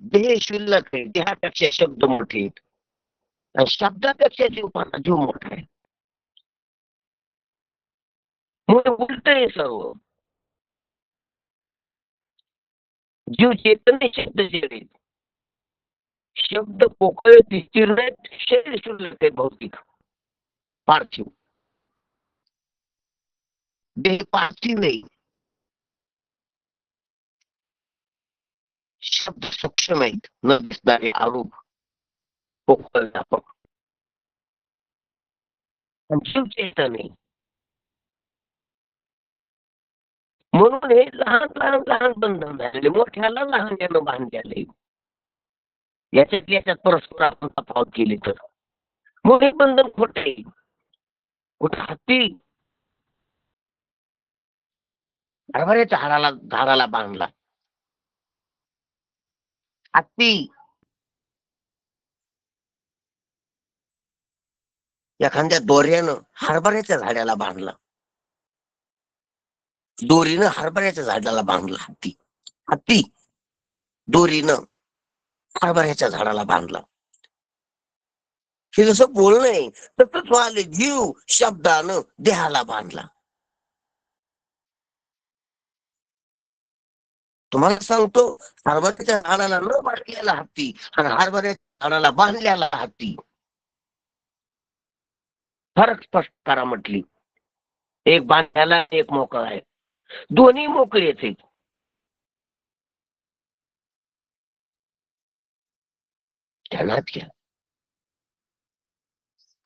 देह शुल्लक आहे देहापेक्षा शब्द मोठे आहेत. आणि शब्दापेक्षा जीव जीव मोठा आहे. म्हणून उलट आहे सर्व. जीव चेतन शब्द जे आहेत. शब्द पोकळे विस्तीर्ण आहेत शरीर शुल्लक आहे भौतिक. पार्थिव. देह पार्थिव नाही शब्द सूक्ष्म आहेत न दिसणारे आरोप पोकळ व्यापक आणि म्हणून हे लहान लहान लहान बंधन झालेले मोठ्याला लहान यानं बांधलेले याच्यात याच्यात परस्पर आपण तफावत केली तर मग हे बंधन खोटे कुठं हत्ती हरभऱ्याच्या झाडाला झाडाला बांधला हत्ती एखाद्या दोऱ्यानं हरभऱ्याच्या झाडाला बांधला. दोरीनं हरभऱ्याच्या झाडाला बांधला हत्ती. हत्ती. दोरीनं हरभऱ्याच्या झाडाला बांधला. हे जसं बोलणं आहे तसंच आले जीव शब्दानं देहाला बांधला. तुम्हाला सांगतो हरभऱ्याच्या झाडाला न बांधलेला हत्ती आणि हरभऱ्याच्या झाडाला बांधलेला हत्ती. फरक स्पष्ट करा म्हटली. एक बांधायला एक मोकळा आहे. दोन्ही मोकळेच आहेत. ध्यानात घ्या.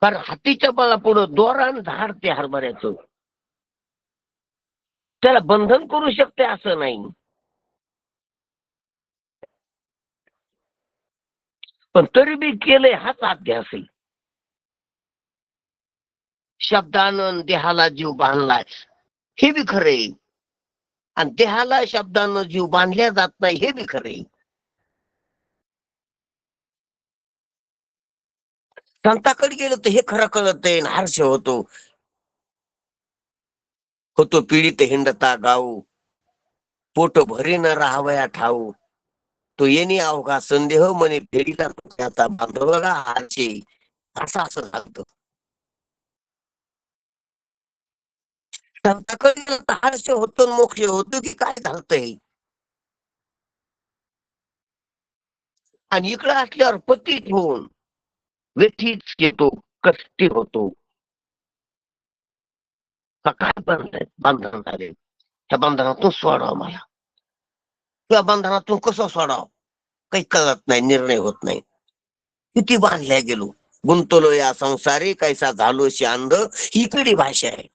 कारण हातीच्या बळापुढं दोरान झाड ते हरभऱ्याचं. त्याला बंधन करू शकते असं नाही. पण तरी बी केलंय हाच आज्ञा असेल शब्दानं देहाला जीव बांधलाय. हे बी खरे आणि देहाला शब्दानं जीव बांधल्या जात नाही हे बी खरे संताकडे गेलं तर हे खरं कळत आहे हर्ष होतो. होतो पीडित हिंडता गाऊ. पोट भरी न राहावया ठाऊ. तो येणे अवघा संदेह म्हणे फेरीला आता बांधवला हाचे असं असं सांगतो. हर्ष होतो मोक्ष होतो की काय झालतंय? आणि इकडं असल्यावर पतीत होऊन व्यथित येतो कष्टी होतो. काय बंधन बंधन झाले. त्या बंधनातून सोडावं मला. त्या बंधनातून कसं सोडावं? काही कळत नाही निर्णय होत नाही. किती बांधल्या गेलो. गुंतलो या संसारी कैसा झालो अंध ही कडी भाषा आहे.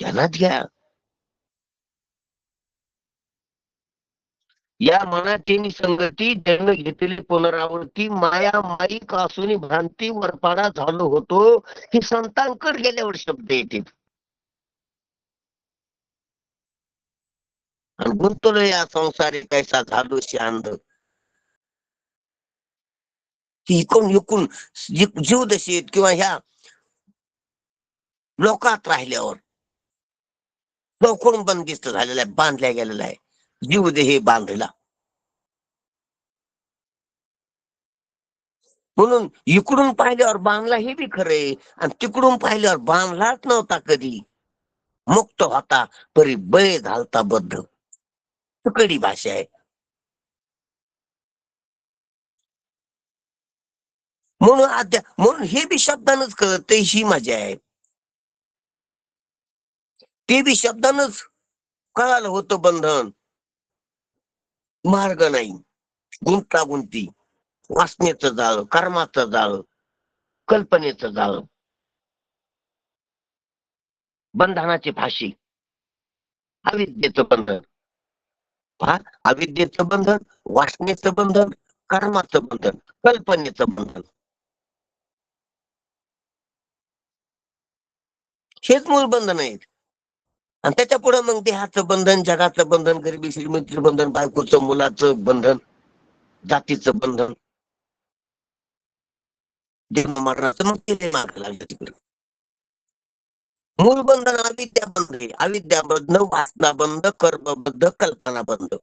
ध्यानात घ्या. या मनाची संगती जन्म घेतलेली पुनरावृत्ती माया माईक असून भ्रांती वरपाडा झालो होतो ही संतांकड गेल्यावर शब्द येतील. आणि गुंतलो या संसारी कैसा झालो शांत इकून इकून जीव दशेत किंवा ह्या लोकात राहिल्यावर चौकोन बंदिस्त झालेला आहे बांधल्या गेलेला आहे. जीव देह बांधला. म्हणून इकडून पाहिल्यावर बांधला हे बी खरे आणि तिकडून पाहिल्यावर बांधलाच नव्हता कधी. मुक्त होता तरी बळे घालता बद्ध. कडी भाषा आहे. म्हणून अद्या म्हणून हे बी शब्दानच कळत ही मजा आहे. ते बी शब्दानच कळालं होतं बंधन. मार्ग नाही. गुंतागुंती वासनेचं जाळ कर्माचं जाळ कल्पनेचं जाळ. बंधनाची फाशी. अविद्येचं बंधन. पहा अविद्येचं बंधन वासनेचं बंधन कर्माचं बंधन कल्पनेचं बंधन. हेच मूळ बंधन आहेत. आणि त्याच्या पुढे मग देहाचं बंधन जगाचं बंधन गरिबी श्रीमंतीचं बंधन बायकोचं मुलाचं बंधन जातीचं बंधन. जन्म मरणाचं मग ते मार्ग लागलं तिकडे. मूळ बंधन अविद्या बंध आहे. अविद्या बंध वासना बंध कर्मबद्ध कल्पना बंध.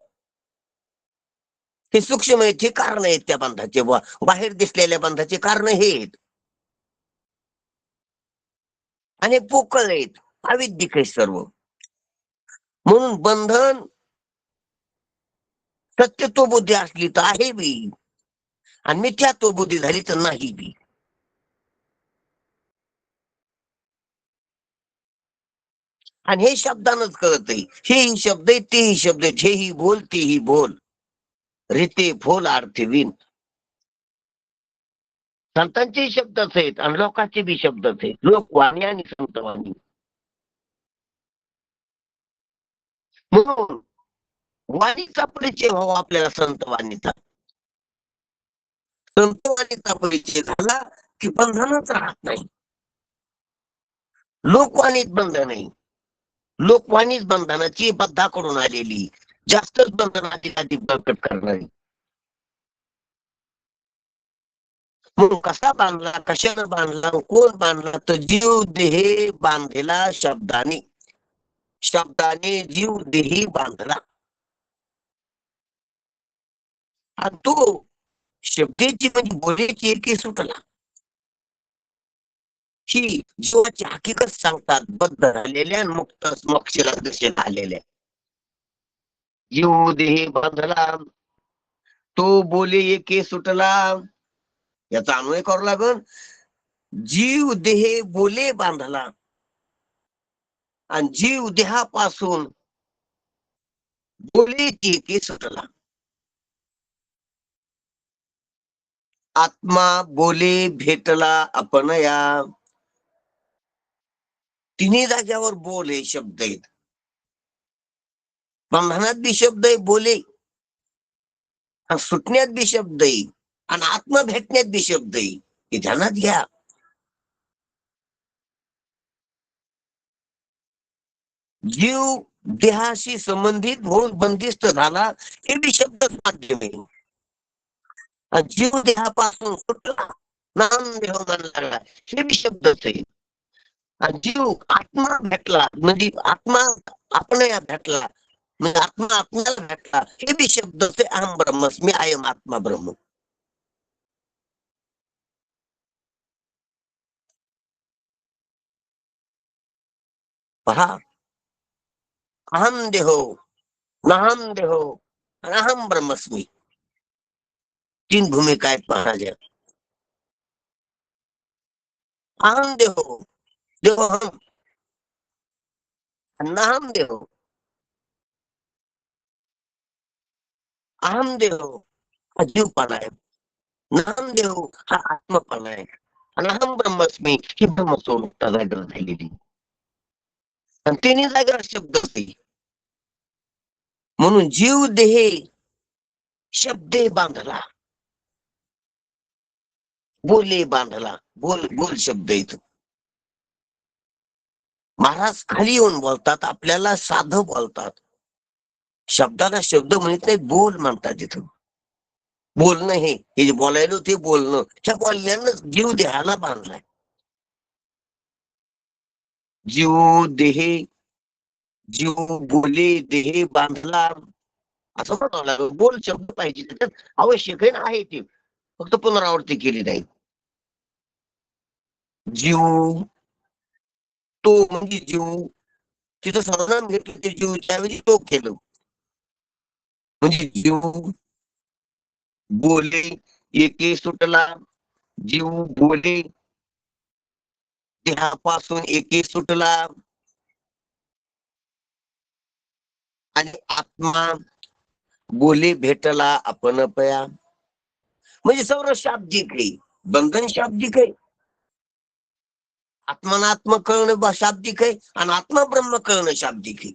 हे सूक्ष्म आहेत हे कारण आहेत त्या बंधाचे. बाहेर दिसलेल्या बंधाचे कारण हे आहेत. आणि पोकळ आहेत. अविद्यिक आहे सर्व. म्हणून बंधन सत्यत्व बुद्धी असली तर आहे बी. आणि मिथ्यात्व बुद्धी झाली तर नाही बी. आणि हे शब्दानच कळत आहे हेही शब्द ते तेही शब्द आहेत. हेही बोल तेही बोल. रिते फोल आरती विन. संतांचे शब्दच आहेत आणि लोकांचे बी शब्दच आहेत. लोकवाणी आणि संतवाणी म्हणून वाणीचा परिचय व्हावा आपल्याला संतवाणीचा संतवाणीचा परिचय झाला की बंधनच राहत नाही. लोकवाणीत बंधन नाही लोकवाणीच बंधनाची बद्धाकडून आलेली. जास्तच बंधनाची अधिक बळकट करणारी. म्हणून कसा बांधला कशानं बांधला कोण बांधला? तर जीव देहे बांधलेला शब्दाने. शब्दाने जीव देही बांधला. आणि तो शब्देची म्हणजे बोलेची एकी सुटला. ही जीवाची हकीकत सांगतात बद्ध झालेल्या आणि मुक्त मोक्षला दिशेला आलेल्या जीव देही बांधला तो बोले एके सुटला याचा अन्वय करू लागल जीव देहे बोले बांधला आणि जीव देहापासून बोले एके सुटला आत्मा बोले भेटला आपण या. तिन्ही हे शब्द आहेत. बंधनात बी शब्द आहे, बोले सुटण्यात बी शब्द आहे, आणि आत्मा भेटण्यात बी शब्द आहे, हे ध्यानात घ्या. जीव देहाशी संबंधित होऊन बंदिस्त झाला, हे बी शब्दच माध्यम आहे. जीव देहापासून सुटला नामदेह मन लागला, हे बी शब्दच आहे. जीव आत्मा भेटला म्हणजे आत्मा आपण या भेटला म्हणजे आत्मा आपल्याला भेटला. हे बी शब्द ते अहम ब्रह्मस्मी आयम आत्मा ब्रह्म. पहा. अहम देहो नहम देहो अहम ब्रह्मस्मी. तीन भूमिका आहेत महाराज अहम देहो देहो हम नाहम अहम देव हा जीवपणा आहे नाम देव हा आत्मपणा आहे अनहम ब्रह्मस्मी ही ब्रह्मस्वरूपता जागर झालेली. आणि तिने जागर शब्द असते. म्हणून जीव देहे शब्दे बांधला. बोले बांधला. बोल बोल शब्द येतो महाराज खाली येऊन बोलतात आपल्याला साधं बोलतात. शब्दाला शब्द म्हणत नाही बोल म्हणतात इथं बोलणं हे हे जे बोलायलो ते बोलणं त्या बोलण्यानं जीव देहाला बांधलाय. जीव देहे जीव बोले देहे बांधला. असं म्हणावं बोल शब्द पाहिजे त्याच्यात आवश्यक आहे ते. फक्त पुनरावृत्ती केली नाही. जीव तो म्हणजे जीव तिथं सर्वनाम घेतलं ते जीव त्यावेळी तो केलं. म्हणजे जीव बोले एके सुटला. जीव बोले देहापासून एके सुटला. आणि आत्मा बोले भेटला आपण पया. म्हणजे सर्व शाब्दिक आहे. बंधन शाब्दिक आहे. आत्मनात्म कळणं शाब्दिक आहे आणि आत्मब्रह्म कळणं शाब्दिक आहे.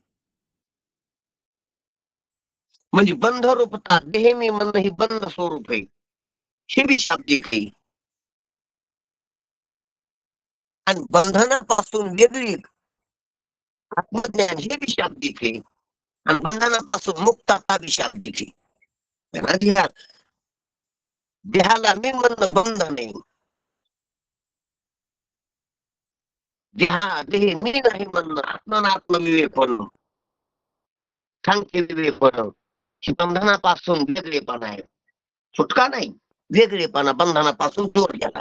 म्हणजे बंध रूपता देह मी म्हणणं ही बंध स्वरूप आहे. हे बी शाब्दिक आहे. आणि बंधनापासून वेगळी आत्मज्ञान हे बी शाब्दिक आहे. आणि बंधनापासून मुक्तता बी शाब्दिक आहे. देहाला मी म्हणणं बंधन आहे. देहा देह मी नाही म्हणणं आत्मन आत्मविवेक होणं सांगते विवेक ही बंधनापासून वेगळेपण आहे. सुटका नाही वेगळेपणा बंधनापासून दूर गेला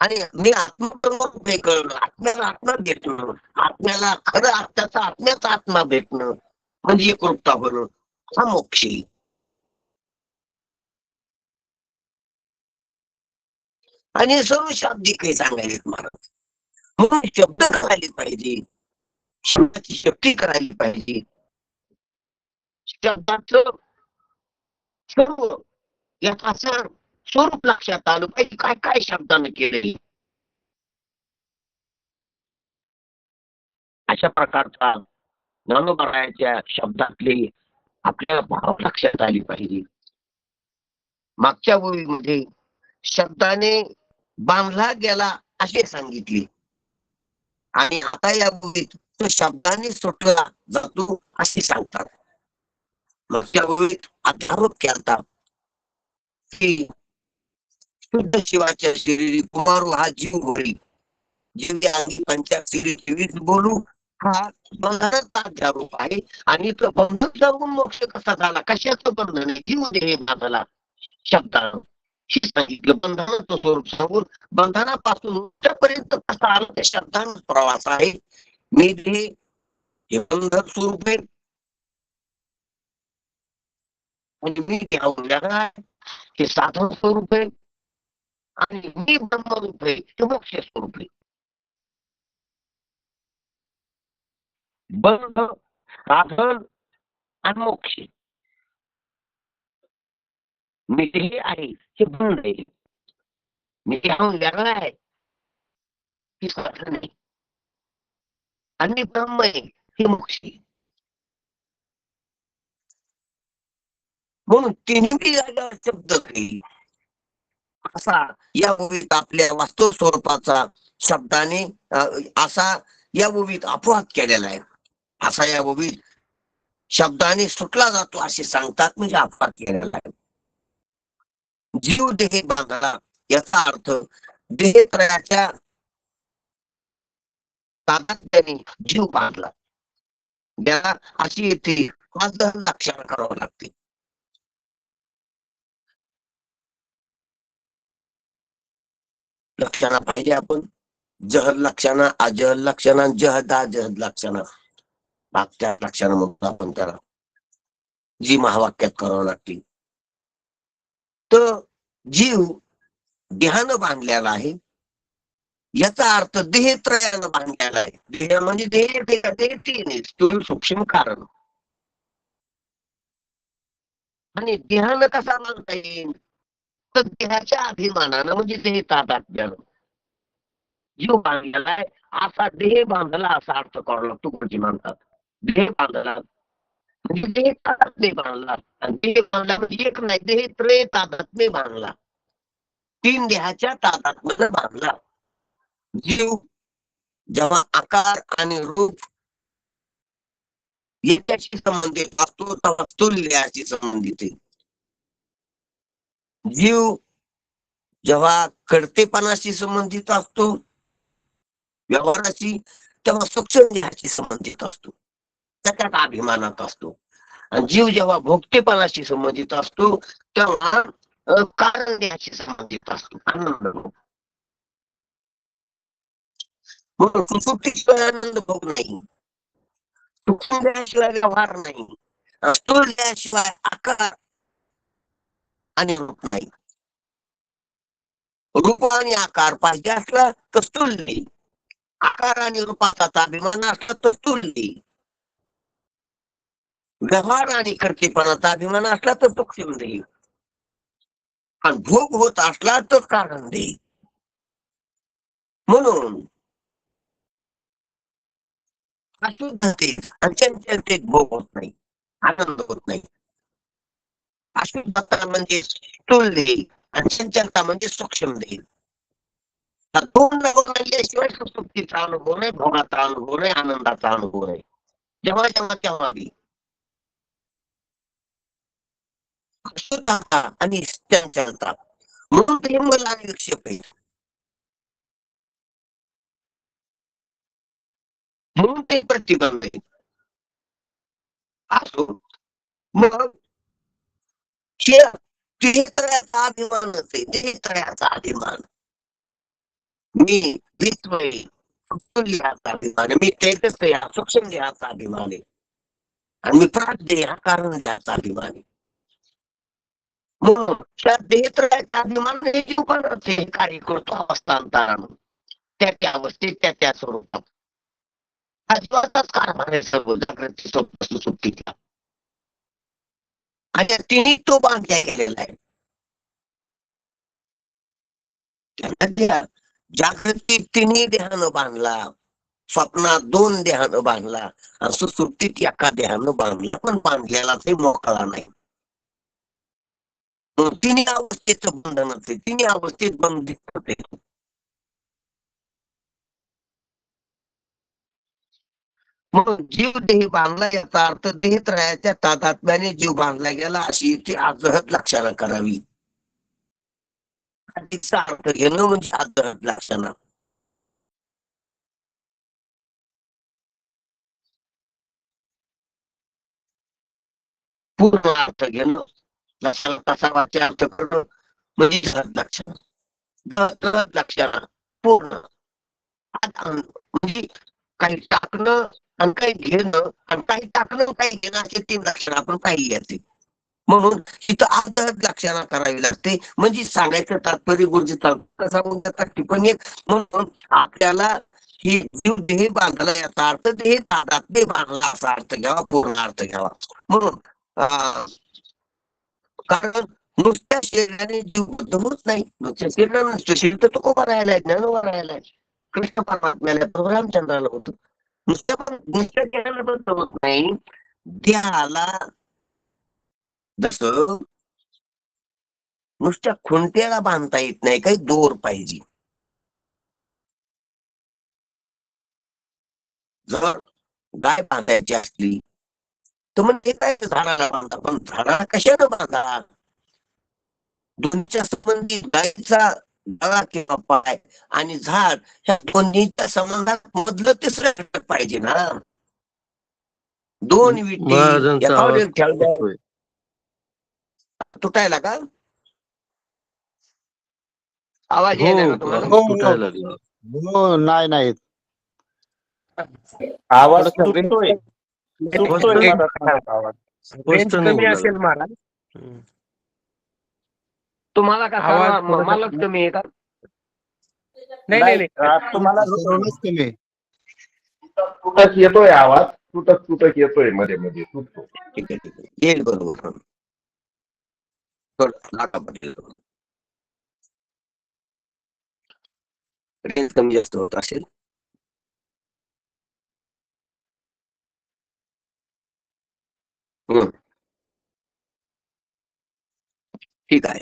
आणि मी आत्मस्वरूप हे कळलं आत्म्याला आत्मा भेटणं आत्म्याला खरं आत्म्याचा आत्म्याचा आत्मा भेटणं म्हणजे एकरूपता होणं हा मोक्षी. आणि सर्व शाब्दिक काही सांगायलेत महाराज म्हणून शब्द करायला पाहिजे. शब्दाची शक्ती करायला पाहिजे. शब्दाच सर्व याचा सर स्वरूप लक्षात आलं पाहिजे. काय काय शब्दानं केलेली? अशा प्रकारचा ज्ञानोबरायाच्या शब्दातले आपल्याला भाव लक्षात आली पाहिजे. मागच्या ओळीमध्ये शब्दाने बांधला गेला असे सांगितले. आणि आता या ओळीत तो शब्दाने सुटला जातो असे सांगतात. मग त्या ओळीत अध्यारोप केला की शुद्ध शिवाच्या शरीरी कुमारू हा जीव होळी जीव आधी पंचाक्षरी जीवित बोलू हा बंधनाचा अध्यारोप आहे. आणि तो बंधन जाऊन मोक्ष कसा झाला? कशाचं बंधन आहे? जीव देह बांधला. शब्दानं सांगितलं बंधनाचं स्वरूप सांगून बंधनापासून उच्चपर्यंत कसा आला श्रद्धांत प्रवास आहे? मी ते हे बंधन स्वरूप आहे. म्हणजे मी त्याहून वेगळा आहे. हे साधन स्वरूप आहे. आणि मी ब्रह्मरूप आहे. ते मोक्ष स्वरूप आहे. बंध साधन आणि मोक्ष. मी ते आहे हे बंध आहे मी त्याहून वेगळा आहे. हे साधन नाही. आणि ब्रह्म आहे हे मोक्षी. म्हणून तिन्ही जागेवर शब्द काही असा या ओवीत आपल्या वास्तव स्वरूपाचा शब्दाने असा या ओवीत अपवाद केलेला आहे. असा या ओवीत शब्दाने सुटला जातो असे सांगतात म्हणजे अपवाद केलेला आहे. जीव देह बांधला याचा अर्थ देहत्रयाच्या सातत्याने जीव बांधला. त्याला अशी येथे पाच लक्षण करावं लागते लक्षणा पाहिजे आपण. जहर लक्षणा अजहर लक्षणा जहद अजहद लक्षणा मागच्या लक्षणा म्हणतो आपण त्याला. जी महावाक्यात करावं लागते तर जीव देहानं बांधलेला आहे. याचा अर्थ देहत्रयानं बांधलेला आहे. देह म्हणजे देह देह देह तीन स्थूल सूक्ष्म कारण. आणि देहानं कसा बांधता येईल? तर देहाच्या अभिमानानं म्हणजे देह तादात्म्यानं. जीव बांधलेला आहे असा देह बांधला असा अर्थ करावा लागतो गुरुजी म्हणतात. देह बांधला म्हणजे तादात्म्य बांधला देह बांधला म्हणजे एक नाही देह त्रय तादात्म्य बांधला तीन देहाच्या तादात्म्याने बांधला जीव जेव्हा आकार आणि रूप याच्याशी संबंधित असतो. तेव्हा स्थूल संबंधित आहे जीव जेव्हा कडतेपणाशी संबंधित असतो. व्यवहाराशी तेव्हा सूक्ष्म देहाशी संबंधित असतो. त्याच्यात अभिमानात असतो. आणि जीव जेव्हा भोगतेपणाशी संबंधित असतो तेव्हा कारण देहाशी संबंधित असतो. आनंद म्हणून सुसुप्तीशिवाय आनंद भोग नाही. सूक्ष्म व्यवहार नाही. स्थूल देहाशिवाय आकार आणि रूप नाही. रूप आणि आकार पाहिजे असला तर स्थूल आकार आणि रूपाचा अभिमान असला तर स्थूल व्यवहार आणि कर्तेपणाचा अभिमान असला तर सूक्ष्म देईल आणि भोग होत असला तर कारण देईल. म्हणून अशुद्धतेत भोग होत नाही आनंद होत नाही. अशुद्धता म्हणजे स्थूल देईल आणि चंचलता म्हणजे सूक्ष्म देईल. या दोन लागल्याशिवाय सुसुप्तीचा अनुभव नाही भोगाचा अनुभव नाही आनंदाचा अनुभव नाही. जेव्हा जेव्हा तेव्हा आणि त्यांच्या आणि चंचलता. म्हणून आणि विक्षेप आहे म्हणून ते प्रतिबंध आहे. असो मग हे अभिमान अभिमानच आहे अभिमान. मी वित्वय लिहाचा अभिमान मी तेजस या सूक्ष्म लिहाचा अभिमान आहे. आणि मी प्राज्ञ हा कारण लिहाचा अभिमान आहे. मग त्या देहत्रयाचा अभिमान हे हे कार्य करतो हस्तांतरण त्या त्या अवस्थेत त्या त्या स्वरूपात अजिबातच कारभार आहे सर्व जागृती स्वप्न आणि त्या तिन्ही तो बांधल्या गेलेला आहे जागृती तिन्ही देहानं बांधला स्वप्नात दोन देहानं बांधला आणि सुसुप्तीत एका देहानं बांधला पण बांधलेला ते मोकळा नाही तिन्ही अवस्थेचं बंधन असते. तिन्ही अवस्थेत बंधित होते मग जीव देह बांधला याचा अर्थ देहत्रयाच्या तादात्म्याने जीव बांधला गेला अशी इथे आजहत लक्षणा करावी. तिचा अर्थ घेणं म्हणजे आजहत लक्षणा पूर्ण अर्थ घेणं. जसा तसा वाक्य अर्थ करणं म्हणजे सहज पूर्ण म्हणजे काही टाकणं आणि काही घेणं आणि काही टाकणं काही घेणं असे तीन लक्षण आपण पाहिली असते म्हणून इथं अर्धहत लक्षणा करावी लागते म्हणजे सांगायचं तात्पर्य गुरुजी सांगून देतात टिप्पणी एक म्हणून आपल्याला ही जीव देह बांधला याचा अर्थ देह तादात्म्य बांधला असा अर्थ घ्यावा पूर्ण अर्थ घ्यावा म्हणून कारण नुसत्या शरीराने जीव बुद्ध होत नाही. नुसत्या नसतो नुसतं. शरीर तर तो राहिलाय ज्ञान राहिलाय कृष्ण परमात्म्याला प्रभू रामचंद्राला होतं. नुसत्या पण नुसत्या देहाला बद्ध होत नाही. देहाला जस नुसत्या खुंट्याला बांधता येत नाही. काही दोर पाहिजे. जर गाय बांधायची असली तर म्हणजे काय झाडाला बांधा पण झाडाला कशानं बांधा दोनच्या संबंधी गायचा गळा किंवा पाय आणि झाड ह्या दोन्हीच्या संबंधात मधलं तिसरं घटक पाहिजे ना? दोन विटी. तुटायला का? आवाज हो हो नाही नाही. आवाज तुटतोय. तुटतोय रेंज- माझा आवाज स्पष्ट रेंज नाही कमी बोलायला. असेल महाराज हम्म. तुम्हाला का आवाज सर्व- थोडासा- मलाच कमी आहे का? नाही नाही नाही. आ, तुम्हाला सर्वच कमी तुटक येतोय आवाज. तुटक तुटक येतोयमध्ये मध्ये. तुटतो. ठीक आहे ठीक आहे. येईल बरोबर थोडं लाटा पडेल रेंज कमी जास्त होत असेल. हम्म. ठीक आहे.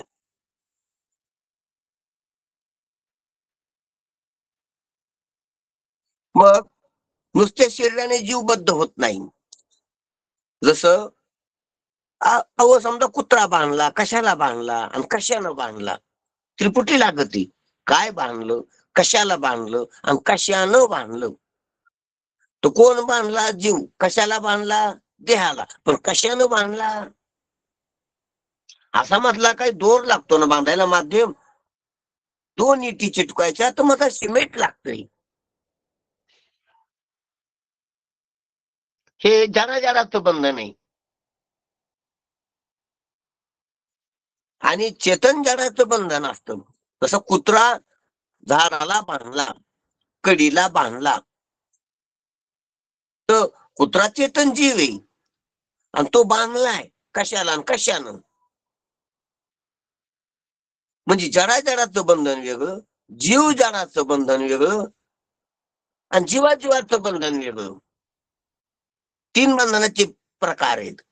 मग नुसत्या शरीराने जीवबद्ध होत नाही. जसं आ- अहो समजा कुत्रा बांधला कशाला बांधला आणि कशानं बांधला? त्रिपुटी लागती. काय बांधलं? कशाला बांधलं आणि कशानं बांधलं? तो कोण बांधला? जीव. कशाला बांधला? देहाला पण कशानं बांधला? असा मधला काही दोर लागतो ना बांधायला माध्यम? दोन इटी चिटकायच्या तर मग सिमेंट लागतंय. हे जरा जराचं बंधन आहे. आणि चेतन जडाचं बंधन असतं. तसं कुत्रा झाडाला बांधला कडीला बांधला तर कुत्रा चेतन जीव आहे. आणि तो बांधलाय कशाला आणि कशानं? म्हणजे जडा जडाचं बंधन वेगळं जीव जडाचं बंधन वेगळं आणि जीवा जीवाचं बंधन वेगळं. तीन बंधनाचे प्रकार आहेत.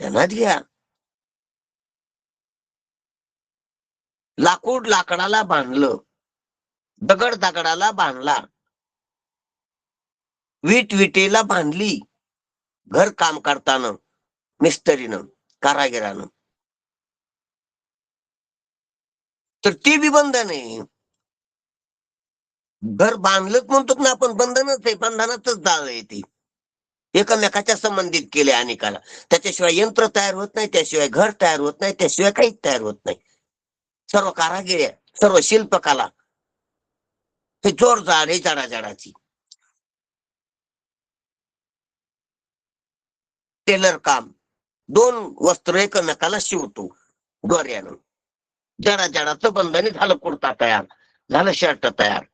त्यांना घ्या. लाकूड लाकडाला बांधलं दगड दगडाला बांधला वीट विटेला बांधली घर काम करताना मिस्त्रीनं कारागिरानं. तर ती बी बंधन आहे घर बांधलंच म्हणतो ना आपण बंधनच आहे बंधनातच जाळ आहे ती. एकमेकाच्या संबंधित केले अनेकाला. त्याच्याशिवाय यंत्र तयार होत नाही त्याशिवाय घर तयार होत नाही त्याशिवाय काहीच तयार होत नाही. सर्व कारागिरी सर्व शिल्पकला. हे जोर जाड आहे जडा टेलर काम. दोन वस्त्र एकमेकाला शिवतो दोऱ्यानं. जडा जडाचं बंधने झालं कुर्ता तयार झालं शर्ट तयार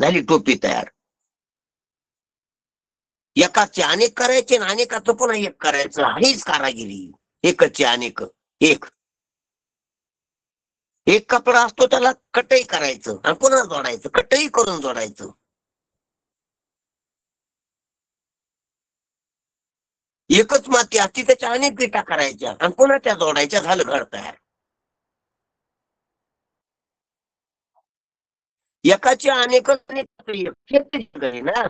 झाली टोपी तयार. एकाचे अनेक करायचे आणि अनेकाचं पुन्हा एक करायचं. हीच कारागिरी. एकचे अनेक एक. एक कपडा असतो त्याला कटई करायचं आणि पुन्हा जोडायचं कटई करून जोडायचं. एकच माती असती त्याच्या अनेक पिठा करायच्या आणि पुन्हा त्या जोडायच्या झालं घर तयार. एकाची अनेक आहे ना.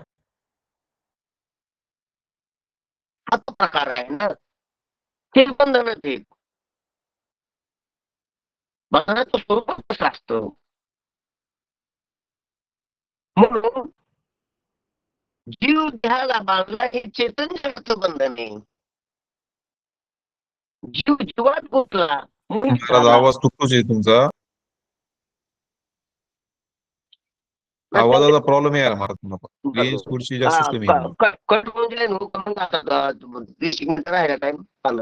हा तो प्रकार आहे ना. ते बंधन ते बंधनाचं स्वरूप कसं असतं. म्हणून जीव ध्याला बांधला हे चेतन जगाचं बंधन आहे जीव जीवात गुंतला. आवाज तुटतोच आहे तुमचा. आवाजाचा प्रॉब्लेम आहे महाराज तुम्हाला जास्त कमी कट होऊन गेले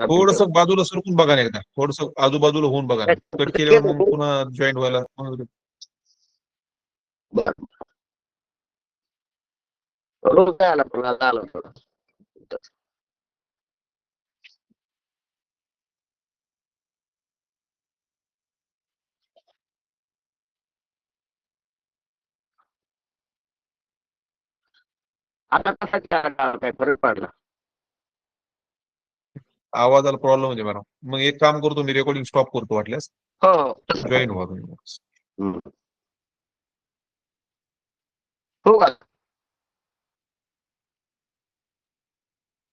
थोडस बाजूला सरकून बघा ना एकदा. थोडस आजूबाजूला होऊन बघा कट केल्यावर मग पुन्हा जॉईन व्हायला. रोज आला पण आज आला थोडा आता कसा काय फरक पडला आवाजाला प्रॉब्लेम म्हणजे मला मग एक काम करतो मी रेकॉर्डिंग स्टॉप करतो वाटल्यास. हो. तसं जॉईन व्हा तुम्ही हम्म. हो का?